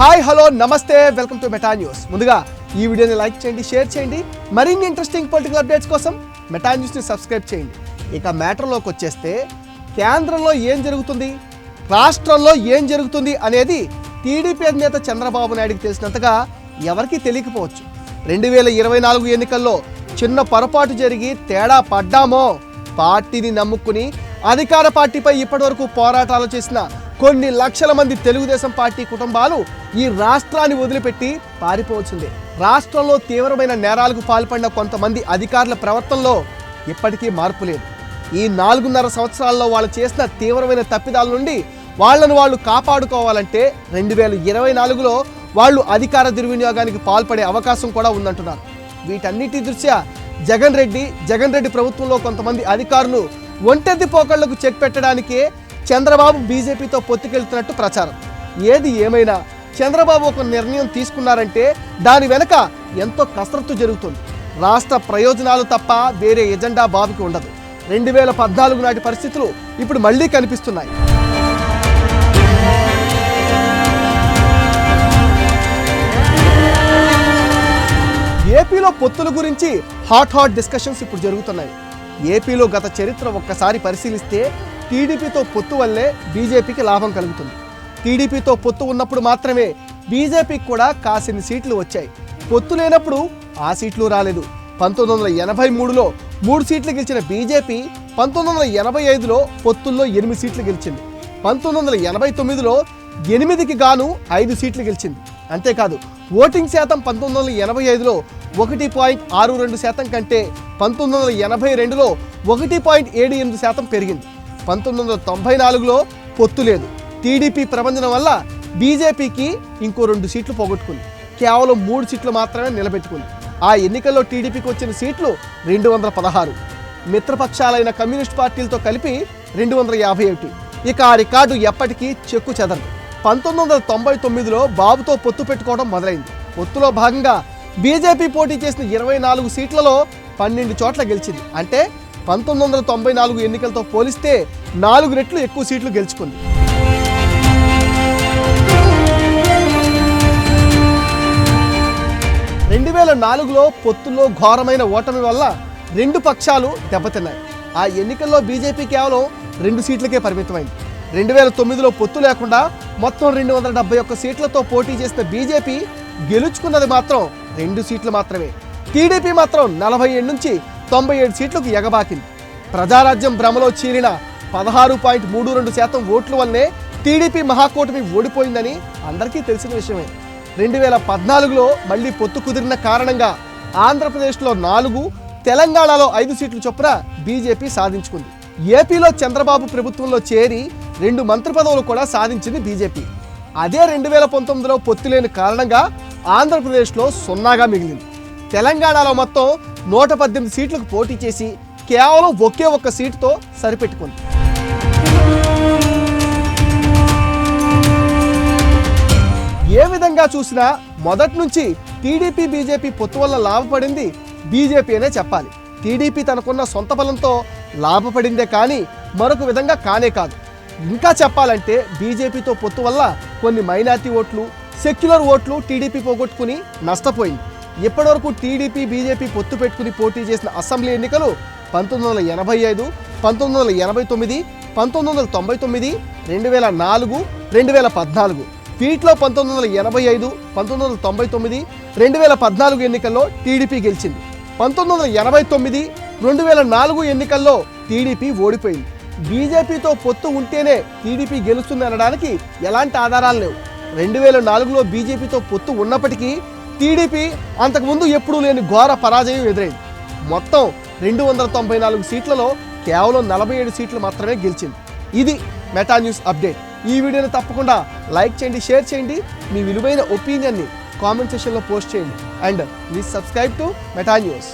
Hi hello నమస్తే welcome to Meta news. ముందుగా ఈ వీడియోని లైక్ చేయండి షేర్ చేయండి. మరిన్ని ఇంట్రెస్టింగ్ పొలిటికల్ అప్డేట్స్ కోసం మెటా న్యూస్ని సబ్స్క్రైబ్ చేయండి. ఇక మ్యాటర్లోకి వచ్చేస్తే కేంద్రంలో ఏం జరుగుతుంది? రాష్ట్రంలో ఏం జరుగుతుంది అనేది టీడీపీ అధినేత చంద్రబాబు నాయుడుకి తెలిసినంతగా ఎవరికీ తెలియకపోవచ్చు. రెండు వేల ఇరవై నాలుగు ఎన్నికల్లో చిన్న పొరపాటు జరిగి తేడా పడ్డామో. పార్టీని నమ్ముకుని అధికార పార్టీపై ఇప్పటివరకు పోరాటాలు చేసిన కొన్ని లక్షల మంది తెలుగుదేశం పార్టీ కుటుంబాలు ఈ రాష్ట్రాన్ని వదిలిపెట్టి పారిపోవచ్చింది. రాష్ట్రంలో తీవ్రమైన నేరాలకు పాల్పడిన కొంతమంది అధికారుల ప్రవర్తనలో ఇప్పటికీ మార్పు లేదు. ఈ నాలుగున్నర సంవత్సరాల్లో వాళ్ళు చేసిన తీవ్రమైన తప్పిదాల నుండి వాళ్ళను వాళ్ళు కాపాడుకోవాలంటే రెండు వేల ఇరవై నాలుగులో వాళ్ళు అధికార దుర్వినియోగానికి పాల్పడే అవకాశం కూడా ఉందంటున్నారు. వీటన్నిటి దృష్ట్యా జగన్ రెడ్డి జగన్ రెడ్డి ప్రభుత్వంలో కొంతమంది అధికారులు ఒంటెద్ది పోకళ్ళకు చెక్ పెట్టడానికే చంద్రబాబు బీజేపీతో పొత్తుకెళ్తున్నట్టు ప్రచారం. ఏది ఏమైనా చంద్రబాబు ఒక నిర్ణయం తీసుకున్నారంటే దాని వెనక ఎంతో కసరత్తు జరుగుతుంది. రాష్ట్ర ప్రయోజనాలు తప్ప వేరే ఎజెండా బాబుకి ఉండదు. రెండు వేల పద్నాలుగు నాటి పరిస్థితులు ఇప్పుడు మళ్ళీ కనిపిస్తున్నాయి. ఏపీలో పొత్తుల గురించి హాట్ హాట్ డిస్కషన్స్ ఇప్పుడు జరుగుతున్నాయి. ఏపీలో గత చరిత్ర ఒక్కసారి పరిశీలిస్తే టీడీపీతో పొత్తు వల్లే బీజేపీకి లాభం కలుగుతుంది. టీడీపీతో పొత్తు ఉన్నప్పుడు మాత్రమే బీజేపీకి కూడా కాసిన్ని సీట్లు వచ్చాయి. పొత్తు లేనప్పుడు ఆ సీట్లు రాలేదు. పంతొమ్మిది వందల ఎనభై మూడులో మూడు సీట్లు గెలిచిన బీజేపీ పంతొమ్మిది వందల ఎనభై ఐదులో పొత్తుల్లో ఎనిమిది సీట్లు గెలిచింది. పంతొమ్మిది వందల ఎనభై తొమ్మిదిలో ఎనిమిదికి గాను ఐదు సీట్లు గెలిచింది. అంతేకాదు ఓటింగ్ శాతం పంతొమ్మిది వందల ఎనభై ఐదులో ఒకటి పాయింట్ ఆరు రెండు శాతం కంటే పంతొమ్మిది వందల ఎనభై రెండులో ఒకటి పాయింట్ ఏడు ఎనిమిది శాతం పెరిగింది. పంతొమ్మిది వందల తొంభై నాలుగులో పొత్తు లేదు. టీడీపీ ప్రబంధనం వల్ల బీజేపీకి ఇంకో రెండు సీట్లు పోగొట్టుకుంది. కేవలం మూడు సీట్లు మాత్రమే నిలబెట్టుకుంది. ఆ ఎన్నికల్లో టీడీపీకి వచ్చిన సీట్లు రెండు వందల పదహారు. మిత్రపక్షాలైన కమ్యూనిస్ట్ పార్టీలతో కలిపి రెండు వందల యాభై ఒకటి. ఇక ఆ రికార్డు ఎప్పటికీ చెక్కు చెదరదు. పంతొమ్మిది వందల తొంభై తొమ్మిదిలో బాబుతో పొత్తు పెట్టుకోవడం మొదలైంది. పొత్తులో భాగంగా బీజేపీ పోటీ చేసిన ఇరవై నాలుగు సీట్లలో పన్నెండు చోట్ల గెలిచింది. అంటే పంతొమ్మిది వందల తొంభై నాలుగు ఎన్నికలతో పోలిస్తే నాలుగు రెట్లు ఎక్కువ సీట్లు గెలుచుకుంది. రెండు వేల నాలుగులో పొత్తుల్లో ఘోరమైన ఓటమి వల్ల రెండు పక్షాలు దెబ్బతిన్నాయి. ఆ ఎన్నికల్లో బీజేపీ కేవలం రెండు సీట్లకే పరిమితమైంది. రెండు వేల తొమ్మిదిలో పొత్తు లేకుండా మొత్తం రెండు వందల డెబ్బై ఒక్క సీట్లతో పోటీ చేసిన బీజేపీ గెలుచుకున్నది మాత్రం రెండు సీట్లు మాత్రమే. టీడీపీ మాత్రం నలభై ఏడు నుంచి తొంభై ఏడు సీట్లకు ఎగబాకింది. ప్రజారాజ్యం భ్రమలో చీలిన పదహారు పాయింట్ మూడు రెండు శాతం ఓట్ల వల్లే టీడీపీ మహాకూటమి ఓడిపోయిందని అందరికీ తెలిసిన విషయమే. రెండు వేల పద్నాలుగులో మళ్ళీ పొత్తు కుదిరిన కారణంగా ఆంధ్రప్రదేశ్లో నాలుగు తెలంగాణలో ఐదు సీట్లు చొప్పున బీజేపీ సాధించుకుంది. ఏపీలో చంద్రబాబు ప్రభుత్వంలో చేరి రెండు మంత్రి పదవులు కూడా సాధించింది బీజేపీ. అదే రెండు వేల పంతొమ్మిదిలో పొత్తు లేని కారణంగా ఆంధ్రప్రదేశ్లో సున్నాగా మిగిలింది. తెలంగాణలో మొత్తం నూట పద్దెనిమిది సీట్లకు పోటీ చేసి కేవలం ఒకే ఒక్క సీటుతో సరిపెట్టుకుంది. ఏ విధంగా చూసినా మొదటి నుంచి టీడీపీ బీజేపీ పొత్తు వల్ల లాభపడింది బీజేపీ అనే చెప్పాలి. టీడీపీ తనకున్న సొంత బలంతో లాభపడిందే కానీ మరొక విధంగా కానే కాదు. ఇంకా చెప్పాలంటే బీజేపీతో పొత్తు వల్ల కొన్ని మైనార్టీ ఓట్లు సెక్యులర్ ఓట్లు టీడీపీ పోగొట్టుకుని నష్టపోయింది. ఇప్పటివరకు టీడీపీ బీజేపీ పొత్తు పెట్టుకుని పోటీ చేసిన అసెంబ్లీ ఎన్నికలు పంతొమ్మిది వందల ఎనభై ఐదు పంతొమ్మిది వందల ఎనభై తొమ్మిది పంతొమ్మిది వందల తొంభై తొమ్మిది రెండు వేల నాలుగు రెండు వేల పద్నాలుగు. వీటిలో పంతొమ్మిది వందల ఎనభై ఐదు పంతొమ్మిది వందల తొంభై తొమ్మిది రెండు వేల పద్నాలుగు ఎన్నికల్లో టీడీపీ గెలిచింది. పంతొమ్మిది వందల ఎనభై తొమ్మిది రెండు వేల నాలుగు ఎన్నికల్లో టీడీపీ ఓడిపోయింది. బీజేపీతో పొత్తు ఉంటేనే టీడీపీ గెలుస్తుంది అనడానికి ఎలాంటి ఆధారాలు లేవు. రెండు వేల నాలుగులో బీజేపీతో పొత్తు ఉన్నప్పటికీ టీడీపీ అంతకుముందు ఎప్పుడూ లేని ఘోర పరాజయం ఎదురైంది. మొత్తం రెండు వందల తొంభై నాలుగు సీట్లలో కేవలం నలభై ఏడు సీట్లు మాత్రమే గెలిచింది. ఇది మెటా న్యూస్ అప్డేట్. ఈ వీడియోని తప్పకుండా లైక్ చేయండి షేర్ చేయండి. మీ విలువైన ఒపీనియన్ని కామెంట్ సెషన్లో పోస్ట్ చేయండి. And please subscribe to Meta news.